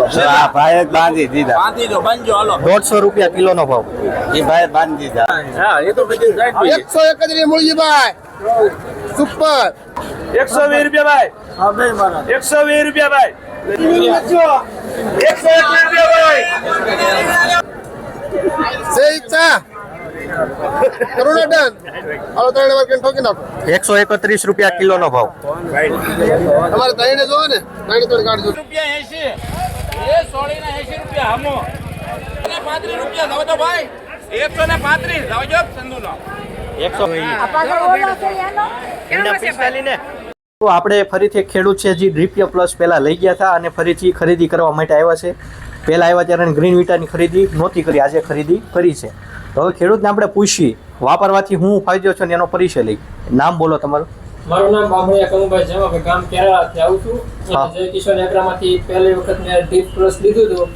આ ભાઈ બાંધી દીધા. બાંધી દો બાંધજો હાલો. દોઢસો રૂપિયા કિલોનો ભાવ. એ ભાઈ બાંધી દીધા. હા એ તો એકસો એકત્રીસ મૂળજીભાઈ સુપર. એકસો વીસ રૂપિયા ભાઈ. એકસો વીસ રૂપિયા ભાઈ. એકસો એકવીસ રૂપિયા ભાઈ. સે ઈચ્છા. એકસો એકત્રીસ રૂપિયા કિલોનો ભાવ. તમારે ત્રણે જોવો ને ત્રણે ત્રણ કાઢજો રૂપિયા એસી એ સોળીના એસી રૂપિયા હામો. પાંત્રીસ રૂપિયા લાવો તો ભાઈ. એકસો ને પાંત્રીસ લાવજો સંધુનો એકસો પિસ્તાલીસ તો આપણે ફરીથી ખેડૂત છે જે ડ્રીપિયા પ્લસ પહેલાં લઈ ગયા હતા અને ફરીથી ખરીદી કરવા માટે આવ્યા છે. પહેલાં આવ્યા ત્યારે ગ્રીન વિટાની ખરીદી નહોતી કરી આજે ખરીદી કરી છે. તો હવે ખેડૂતને આપણે પૂછીએ વાપરવાથી હું ફાયદો છે ને એનો પરિચય લઈ. નામ બોલો તમારું. મારું નામ બામણિયા કનુભાઈ જમાભાઈ ગામ કેરાળાથી આવું છું. જય કિશોર યાત્રામાંથી પહેલી વખત મેં ડીપ પ્લસ લીધું હતું.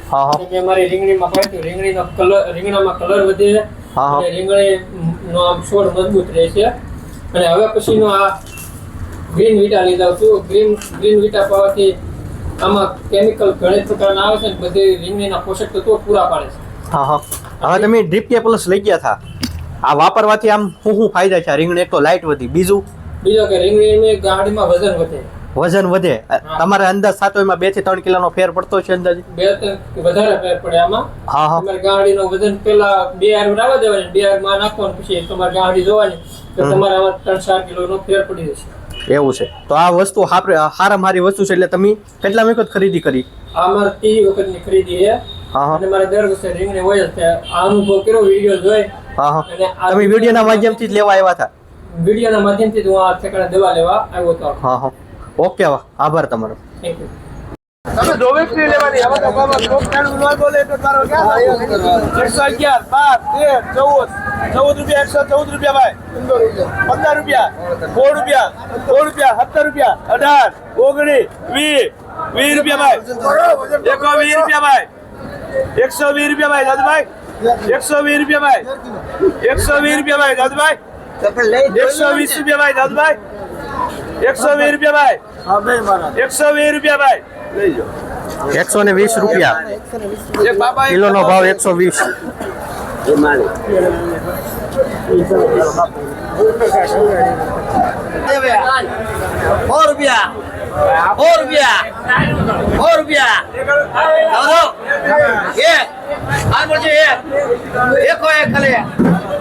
મેં મારી રીંગણીમાં પાડ્યું રીંગણીનો કલર રીંગણામાં કલર વધે. અને રીંગણીનો આમ છોડ મજબૂત રહે છે. અને હવે પછીનો આ ગ્રીન વિટા લીધા છું. ગ્રીન ગ્રીન વિટા પાવાથી આમાં કેમિકલ ઘણી પ્રકારના આવે છે ને બધી રીંગણીના પોષક તત્વો પૂરા પાડે છે. હા હા. હવે તમે ડ્રીપિયા પ્લસ લઈ ગયા હતા આ વાપરવાથી આમ શું શું ફાયદા છે? રીંગણ એક તો લાઇટ વધી. બીજું? બીજો કે રીંગણીની ગાંઠમાં વજન વધે. વજન વધે. તમારે અંદાજ સાતો એમાં બેથી ત્રણ કિલોનો ફેર પડતો છે અંદાજ? બે વધારે ફેર પડે આમાં? હા હા. તમારી ગાડીનો વજન પેલા બે હાર રાવા દેવાની બે હારમાં નાખવાનું પછી તમારી ગાડી જોવાની. તો તમારે આમાં ત્રણ ચાર કિલો નો ફેર પડી જશે. એવું છે. તો આ વસ્તુ હારા મારી વસ્તુ છે એટલે તમે કેટલા વખત ખરીદી કરી? આ મારી ત્રીજી વખતની ખરીદી છે. હા હા. અને મારે દર વખતે રીંગણી હોય જ. છે આ અનુભવ કર્યો વીડિયો જોઈ. હા હા. તમે વિડીયોના માધ્યમથી જ લેવા આવ્યા હતા. વિડીયોના માધ્યમથી જ હું આ ઠેકાણે દવા લેવા આવ્યો હતો. હા હા. ઓકે વા આભાર તમારો. થેન્ક યુ તમે ધોવેશની લેવાની હવે તો બાબા કોક ટાણું ન બોલે તો તારો ક્યાં થશે? એકસો અગિયાર બાર તેર ચૌદ. ચૌદ રૂપિયા એકસો ચૌદ રૂપિયા ભાઈ. પંદર રૂપિયા. સોળ રૂપિયા સોળ રૂપિયા સત્તર રૂપિયા અઢાર ઓગણીસ વીસ વીસ રૂપિયા ભાઈ. એકો વીસ રૂપિયા ભાઈ. એકસો વીસ રૂપિયા ભાઈ દાદુભાઈ. એકસો વીસ રૂપિયા ભાઈ. એકસો વીસ રૂપિયા ભાઈ દાદુભાઈ. એકસો વીસ રૂપિયા ભાઈ દાદુભાઈ. એકસો વીસ રૂપિયા ભાઈ. એકસો વીસ રૂપિયા ભાઈ. લઈ જાઓ એકસો ને વીસ રૂપિયા. એક બાબા ભાવ એકસો વીસ. રૂપિયા. સો રૂપિયા. રૂપિયા. આવજો એક. આ પડશે એક. એકો એક ખાલી. એકો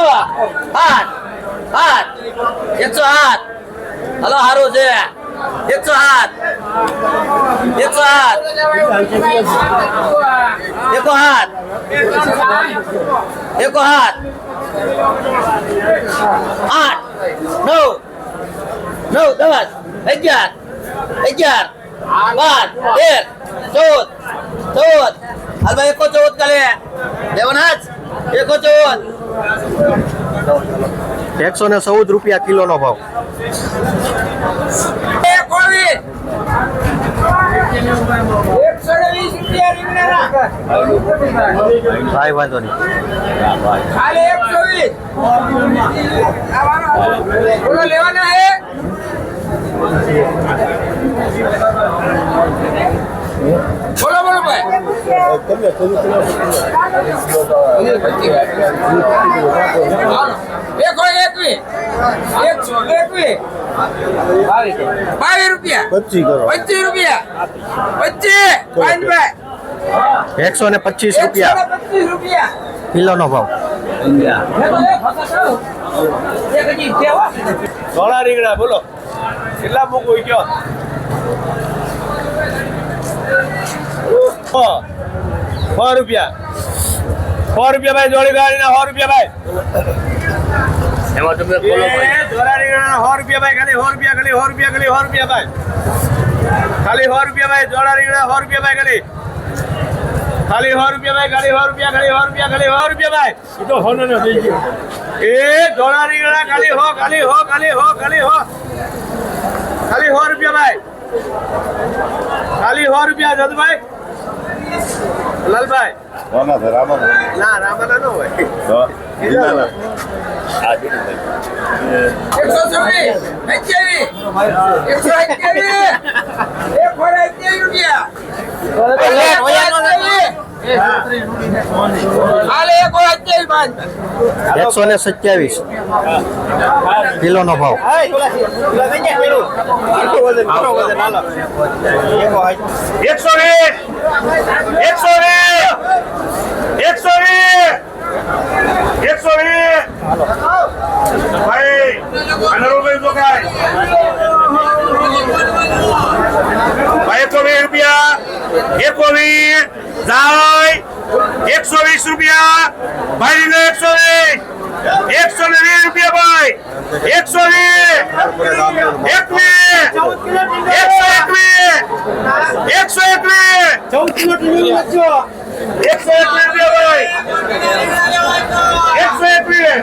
છ આઠ આઠ એકસો આઠ હલો સારું છે એકસો આઠ એકસો આઠ એકો હાથ એકો હાથ આઠ નવ નવ દસ અગિયાર અગિયાર બાર તેર ચૌદ ચૌદ હાલમાં એકો ચૌદ કરે દેવનાથ એકો ચૌદ એકસો ને ચૌદ રૂપિયા કિલોનો ભાવ. કાંઈ વાંધો નહીં. લેવાના હે? બોલો બોલો ભાઈ એકો એકવી એકસો ને પચીસ રૂપિયા. કિલો કિલોનો ભાવ ધોળા રીંગણા બોલો કેટલા મૂકવું કયો સો સો રૂપિયા સો રૂપિયા ભાઈ જોડી ગાડીના સો રૂપિયા ભાઈ એમાં તમે રીંગણાના સો રૂપિયા ભાઈ ખાલી સો રૂપિયા ખાલી સો રૂપિયા ખાલી સો રૂપિયા ભાઈ ખાલી સો રૂપિયા ભાઈ જોડા રીંગણા સો રૂપિયા ભાઈ ખાલી ખાલી સો રૂપિયા ભાઈ ખાલી સો રૂપિયા ખાલી સો રૂપિયા ખાલી સો રૂપિયા ભાઈ એ તો હોનો નો થઈ ગયો એ જોડા રીંગણા ખાલી હો ખાલી હો ખાલી હો ખાલી હો ખાલી સો રૂપિયા ભાઈ ખાલી સો રૂપિયા જદભાઈ લાલભાઈ. છે? ના રામાના ન હોય. તો જીનાના. એકસો છવ્વીસ અઠ્યાવીસ એકસો અઠ્યાવીસ એક અઠ્યાવીસ રૂપિયા. ને સત્યાવીસ. કિલોનો ભાવ. એકસો વીસ. એકસો વીસ એકસો વીસ એકસો વીસ ભાઈ અનરુભાઈ તો કાંઈ ભાઈ એકસો વીસ રૂપિયા એકસો વીસ જાય એકસો વીસ રૂપિયા ભાઈ ને એકસો વીસ એકસો ને વીસ રૂપિયા ભાઈ. એકસો વીસ. એકવીસ. એકસો એકવીસ. એકસો એકવીસ એકસો એકવીસ રૂપિયા ભાઈ એકસો એટલે રીંગણ.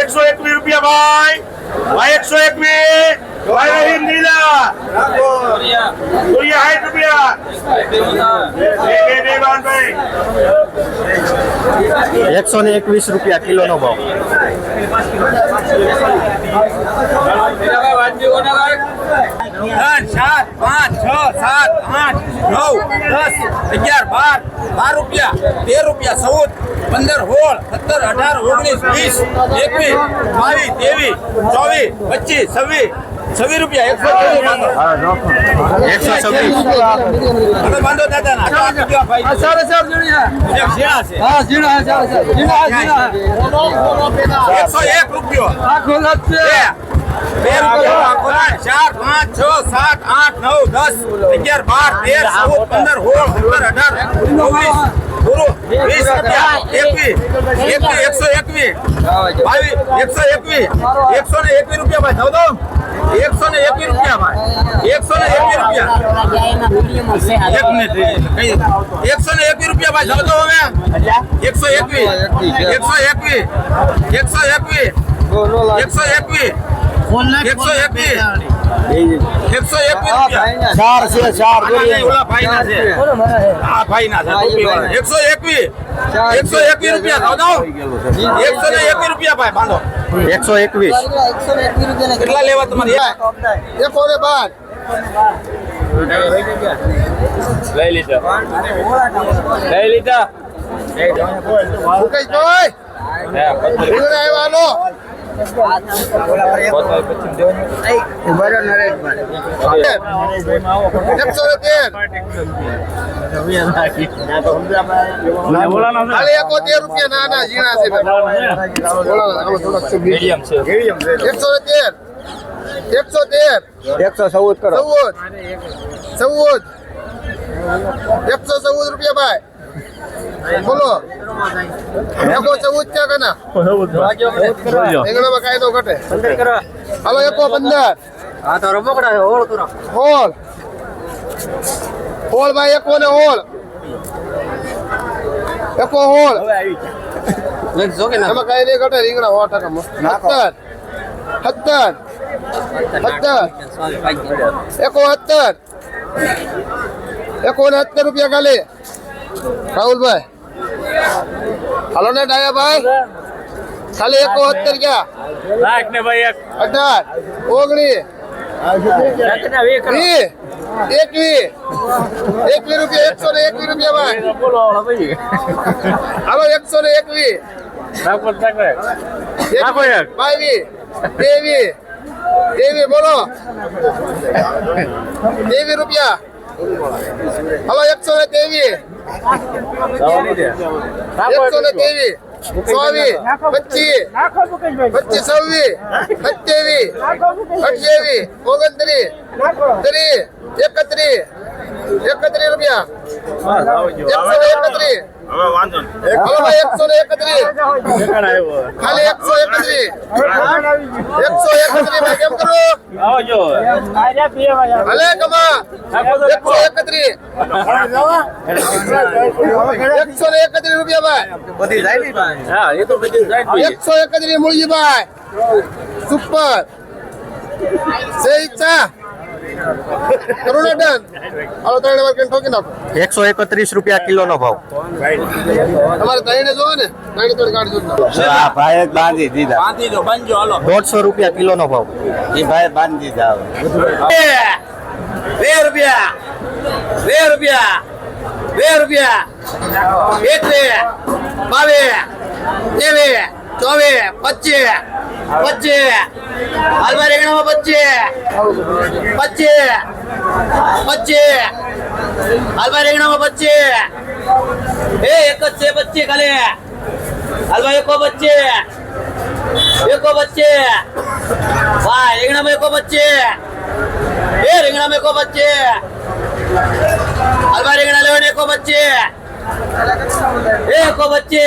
એકસો એકવીસ રૂપિયા ભાઈ ભાઈ એકસો એકવીસ ભાઈ રહીમ લીલા સૂર્ય સાઠ રૂપિયા એકસો ને એકવીસ રૂપિયા કિલોનો ભાવ ત્રણ ચાર પાંચ છ સાત આઠ નવ દસ અગિયાર બાર બાર રૂપિયા તેર રૂપિયા ચૌદ પંદર સોળ સત્તર અઢાર ઓગણીસ વીસ એકવીસ બાવીસ ત્રેવીસ ચોવીસ પચીસ છવ્વીસ છવ્વીસ રૂપિયા એકસો ચોવીસ એકસો છવ્વીસ. તમે બાંધો દાદા ના ભાઈ. એક ઝીણા છે. એકસો એક રૂપિયો. ચાર પાંચ છ સાત આઠ નવ દસ અગિયાર બાર તેર ચૌદ પંદર સોળ સત્તર અઢાર ઓગણીસ પૂરું વીસ રૂપિયા એકવીસ એકવીસ એકસો એકવીસ બાવીસ એકસો એકવીસ એકસો ને એકવીસ રૂપિયા ભાઈ દઉં દઉં એકસો ને એકવીસ રૂપિયા ભાઈ એકસો ને એકવીસ રૂપિયા એક મિનિટ કહી દઉં. એકસો ને એકવીસ રૂપિયા ભાઈ દઉં દઉં હવે એકસો એકવીસ એકસો એકવીસ એકસો એકવીસ એકસો એકવીસ એકસો એકવીસ. એકસો એકવીસ રૂપિયા. ચાર છે ચાર ઓલા છે. આ ભાઈના છે એકસો એકવીસ. એકસો એકવીસ રૂપિયા દઉં એકસો ને એકવીસ રૂપિયા ભાઈ બાંધો. એકસો એકવીસ. કેટલા લેવા તમારે? એકો ને બાર. લઈ લીધા. લઈ લીધા. આવ્યા એકસો તેર એકસો તેર એકસો ચૌદ કરો. ચૌદ. ચૌદ. એકસો ચૌદ રૂપિયા ભાઈ. બોલો. એકો ચૌદ છે કના? રીંગણામાં કાયદો ઘટે. હાલો એકો પંદર હોળ હોળ. ભાઈ એકો ને હોળ. એકો હોળ. એમાં કઈ નહીં ઘટે રીંગણા સો ટકા સત્તર સત્તર સત્તર એકો સત્તર એકો ને સત્તર રૂપિયા ખાલી રાહુલભાઈ. હાલો ને ડાયા ભાઈ. ખાલી એકો સત્તર ક્યાં અઢાર ઓગણીસ એકવી એકવીસ રૂપિયા એકસો ને એકવીસ રૂપિયા ભાઈ. હાલો એકસો ને એકવીસ, બાવીસ તેવી ત્રેવીસ બોલો. તેવી રૂપિયા. હાલો, એકસો ને ત્રેવીસ. એકસો ને ત્રેવીસ. ચોવીસ. પચીસ. પચીસ, છવ્વીસ. સત્યાવીસ. અઠ્યાવીસ. ઓગણત્રીસ. ત્રીસ. એકત્રીસ. એકત્રીસ રૂપિયા. એકસો એકત્રીસ. હવે વાંધો નહીં. ભાઈ એકસો ને એકત્રીસ ખાલી એકસો એકત્રીસ એકસો એકત્રીસ ભાઈ કેમ કરું? ભલે કમા. એકસો એકત્રીસ એકસો ને એકત્રીસ રૂપિયા ભાઈ. એકસો એકત્રીસ મૂળજીભાઈ સુપર. સે ઈચ્છા. કરુણા ડન હાલો ત્રણ વાર ઠોકી નાખો. એકસો એકત્રીસ રૂપિયા કિલોનો ભાવ. તમારે ત્રણે જોવો ને ત્રણે ત્રણ કાઢજો આ ભાઈ બાંધી દીધા. બાંધી દો બાંધજો હાલો. દોઢસો રૂપિયા કિલોનો ભાવ. એ ભાઈ બાંધી દીધા બે રૂપિયા બે રૂપિયા બે રૂપિયા. એકવીસ બાવીસ ત્રેવીસ ચોવીસ પચીસ. રીંગણા રીંગણા લેવાને એકો બચ્ચે એકો બચ્ચે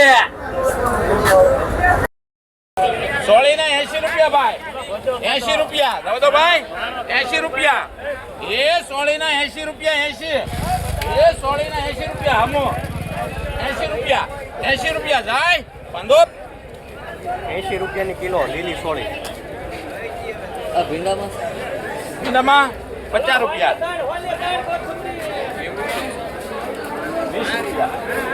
સોળી ના એસી રૂપિયા ભાઈ એસી રૂપિયા. દો તો ભાઈ. એસી રૂપિયા. એ સોળી ના એસી રૂપિયા એસી એ સોળી ના એસી રૂપિયા હમો. એસી રૂપિયા. એસી રૂપિયા જાય. બંધો. એંશી રૂપિયાની કિલો લીલી સોળી. ભીંડામાં પચાસ રૂપિયા. વીસ રૂપિયા.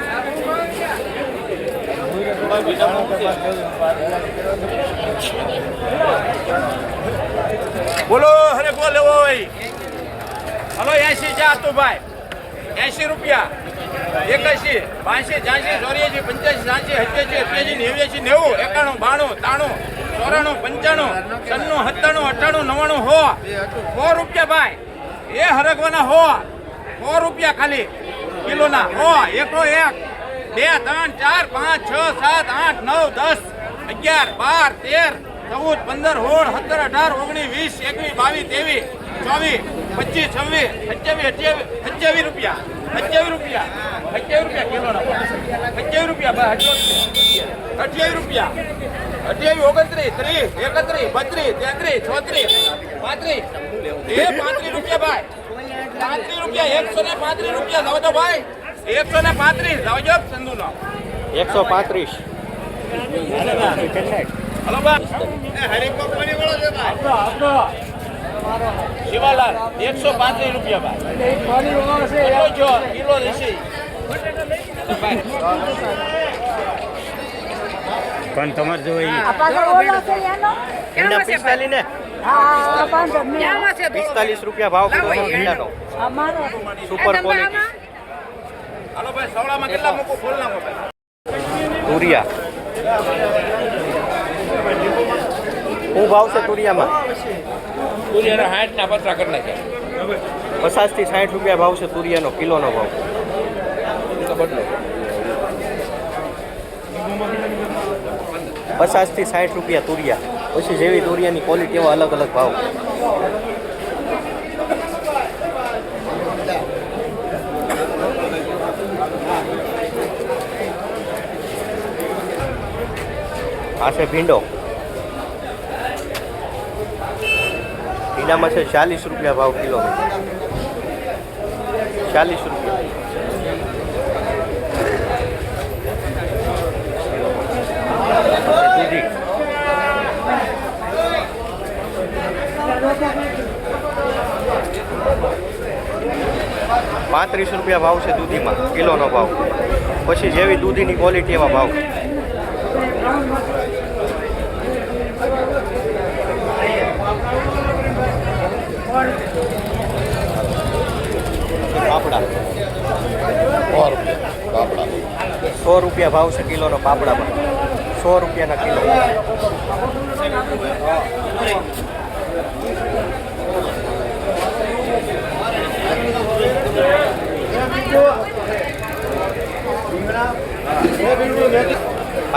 બોલો હરે લેવો ઓય હલો એસી તો ભાઈ. એસી રૂપિયા. એકાશી બાસી છ્યાસી ચોર્યાસી પંચ્યાસી સાંસી સત્યાસી અઠ્યાસી નેવ્યાસી નેવું, એકાણું, બાણું તાણું ચોરાણું, પંચાણું સન્નું સત્તાણું, અઠ્ઠાણું, નવ્વાણું, હો. સો રૂપિયા ભાઈ. એ હરગવાના હો. સો રૂપિયા ખાલી. કિલોના. હો, એકનો એક. બે, ત્રણ, ચાર, પાંચ, છ, સાત, આઠ, નવ, દસ, અગિયાર, બાર, તેર, ચૌદ, પંદર, સોળ, સત્તર, અઢાર, ઓગણીસ, વીસ, એકવીસ, બાવીસ, ત્રેવીસ, ચોવીસ, પચીસ, છવ્વીસ, સત્યાવીસ, અઠ્યાવીસ અઠ્યાવીસ રૂપિયા અઠ્યાવીસ રૂપિયા અઠ્યાવીસ રૂપિયા કિલો અઠ્યાવીસ રૂપિયા, ભાઈ અઠ્યાવીસ રૂપિયા, અઠ્યાવીસ, ઓગણત્રીસ, ત્રીસ, એકત્રીસ, બત્રીસ, તેત્રીસ છોત્રીસ પાંત્રીસ. એ પાંત્રીસ રૂપિયા, ભાઈ. પાંત્રીસ રૂપિયા, એકસો ને પાંત્રીસ રૂપિયા નવ તો, ભાઈ. એકસો ને પાંત્રીસ. એકસો પાંત્રીસ. હલો બા શિવાલાલ એકસો પાંત્રીસ રૂપિયા ભાઈ જો કિલો લેશે પણ તમારે જો પિસ્તાલીસ ને પિસ્તાલીસ રૂપિયા ભાવ કિલોનો ભીંડાનો સુપર ક્વોલિટી સવડામાં કેટલા મૂકું? ફૂલ નાખો તુરિયા. શું ભાવ છે તુરિયામાં. સૂર્યના સાઠ ના પતરા કરી નાખ્યા. પચાસથી સાઠ રૂપિયા ભાવ છે તુરિયાનો કિલોનો ભાવ. પચાસથી સાઠ રૂપિયા તુરિયા. પછી જેવી તુરિયાની ક્વોલિટી એવા અલગ અલગ ભાવ. આ ભીંડો. ભીંડામાં છે ચાલીસ રૂપિયા ભાવ કિલો. ચાલીસ રૂપિયા. દૂધી પાંત્રીસ રૂપિયા ભાવ છે દૂધીમાં, કિલોનો ભાવ. પછી જેવી દૂધીની ક્વોલિટી એવા ભાવ. પાપડા સો રૂપિયા. ભાવ છે કિલોનો પણ. સો રૂપિયાના કિલો.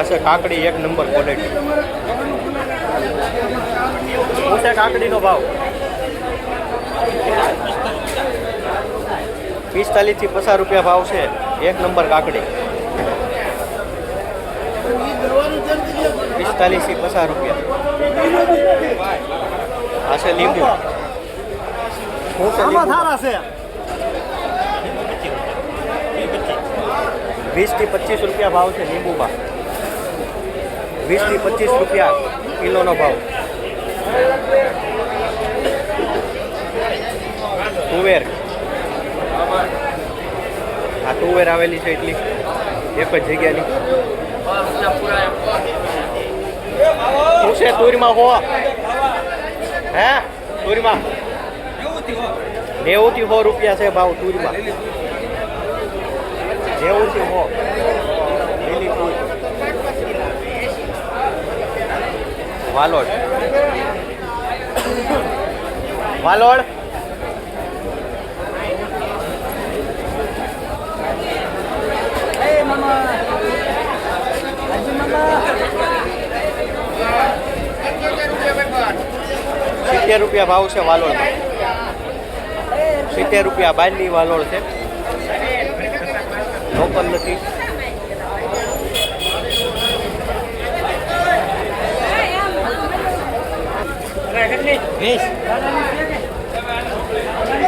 છે કાકડી એક નંબર ક્વોલિટી કાકડીનો ભાવ. પિસ્તાલીસથી પચાસ રૂપિયા ભાવ છે. એક નંબર કાકડી. પિસ્તાલીસથી પચાસ રૂપિયા. આ છે લીંબુ. વીસથી પચીસ રૂપિયા ભાવ છે લીંબુમાં. વીસથી પચીસ રૂપિયા કિલોનો ભાવ. તુવેર. આ તુવેર આવેલી છે એટલી. એક જ જગ્યાની. શું છે તુરીમાં હો. હે? તુરીમાં. નેવું થી હો રૂપિયા છે ભાવ તુરીમાં. નેવું થી હો વાલોડ. વાલોડ? સિત્તેર રૂપિયા ભાવ છે વાલોળમાં સિત્તેર રૂપિયા બારની વાલોળ છે. લોકલ નથી.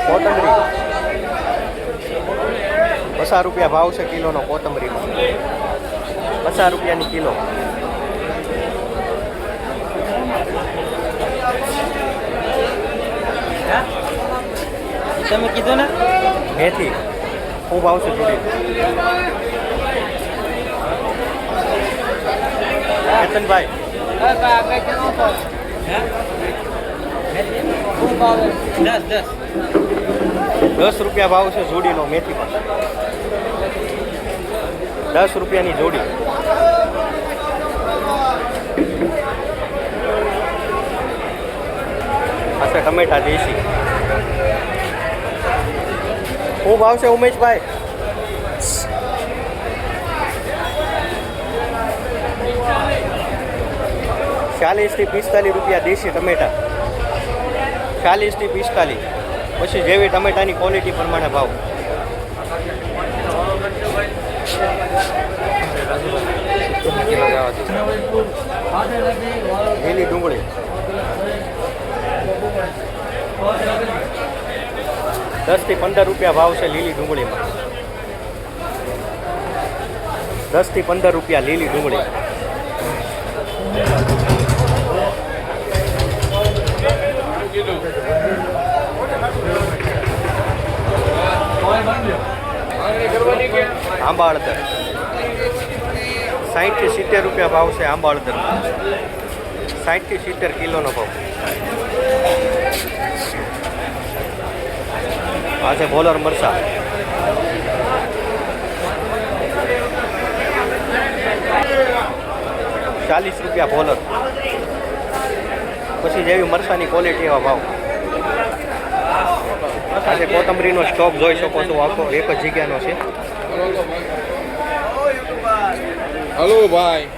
કોથમરી. પચાસ રૂપિયા ભાવ છે કિલોનો કોથમરીમાં પચાસ રૂપિયાની કિલો. તમે કીધું ને? મેથી. ખૂબ આવશે જોડી કેતનભાઈ. દસ રૂપિયા ભાવ છે જોડીનો મેથીમાં. દસ રૂપિયાની જોડી. આ ટમેટા દેશી. શું ભાવ છે ઉમેશભાઈ. ચાલીસથી પિસ્તાલીસ રૂપિયા દેશી ટમેટા. ચાલીસથી પિસ્તાલીસ. પછી જેવી ટમેટાની ક્વોલિટી પ્રમાણે ભાવ. લીલી ડુંગળી દસથી પંદર રૂપિયા ભાવ છે લીલી ડુંગળીમાં. દસથી પંદર રૂપિયા લીલી ડુંગળી આંબા સાઠથી સિત્તેર રૂપિયા ભાવ છે આંબા હળદર સાઠ સિત્તેર કિલોનો ભાવ. આ છે બોલર મરસા ચાલીસ રૂપિયા બોલર પછી જેવી મરસાની ક્વોલિટી એવા ભાવ. આજે કોથમરીનો સ્ટોક જોઈ શકો છો આખો એક જ જગ્યાનો છે. હલો ભાઈ.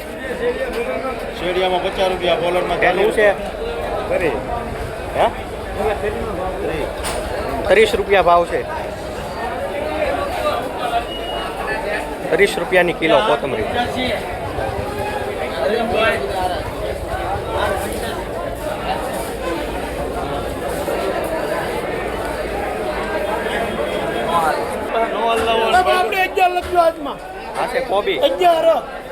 શેડિયામાં પચાસ રૂપિયા બોલરમાં એનું છે. હે? ત્રીસ રૂપિયા ભાવ છે. ત્રીસ રૂપિયાની કિલો કોથમરી. કોબી. અગિયાર.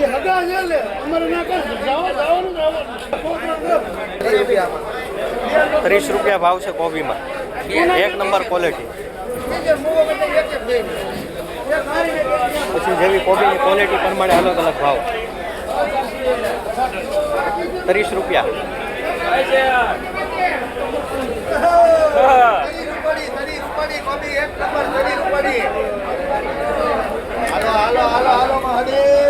એ હગા છે લે. અમારે ના કર. જવાનું જવાનું ત્રીસ રૂપિયા ભાવ છે કોબીમાં. એક નંબર ક્વોલિટી પછી જેવી કોબીની ક્વોલિટી પ્રમાણે અલગ અલગ ભાવ. ત્રીસ રૂપિયા. હાલો હાલો હાલો હાલો મહાદેવ.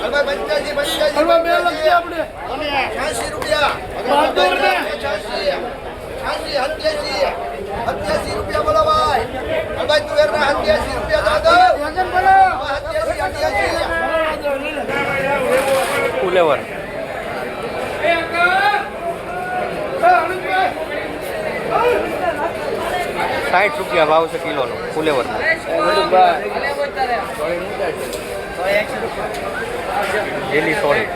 હલવા બે આપણે. છ્યાસી રૂપિયા ને. છ્યાસી સત્યાસી સત્યાસી રૂપિયા બોલો ભાઈ ભાઈ તું એના સત્યાસી રૂપિયા દાદા બોલો સત્યાસી અઠ્યાસી સાઠ રૂપિયા ભાવ. છે કિલોનો ફુલેવરનો જેલી સોળી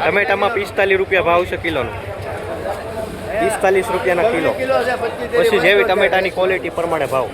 ટમેટામાં પિસ્તાલીસ રૂપિયા ભાવ છે કિલોનો. પિસ્તાલીસ રૂપિયાના કિલો. પછી જેવી ટમેટાની ક્વોલિટી પ્રમાણે ભાવ.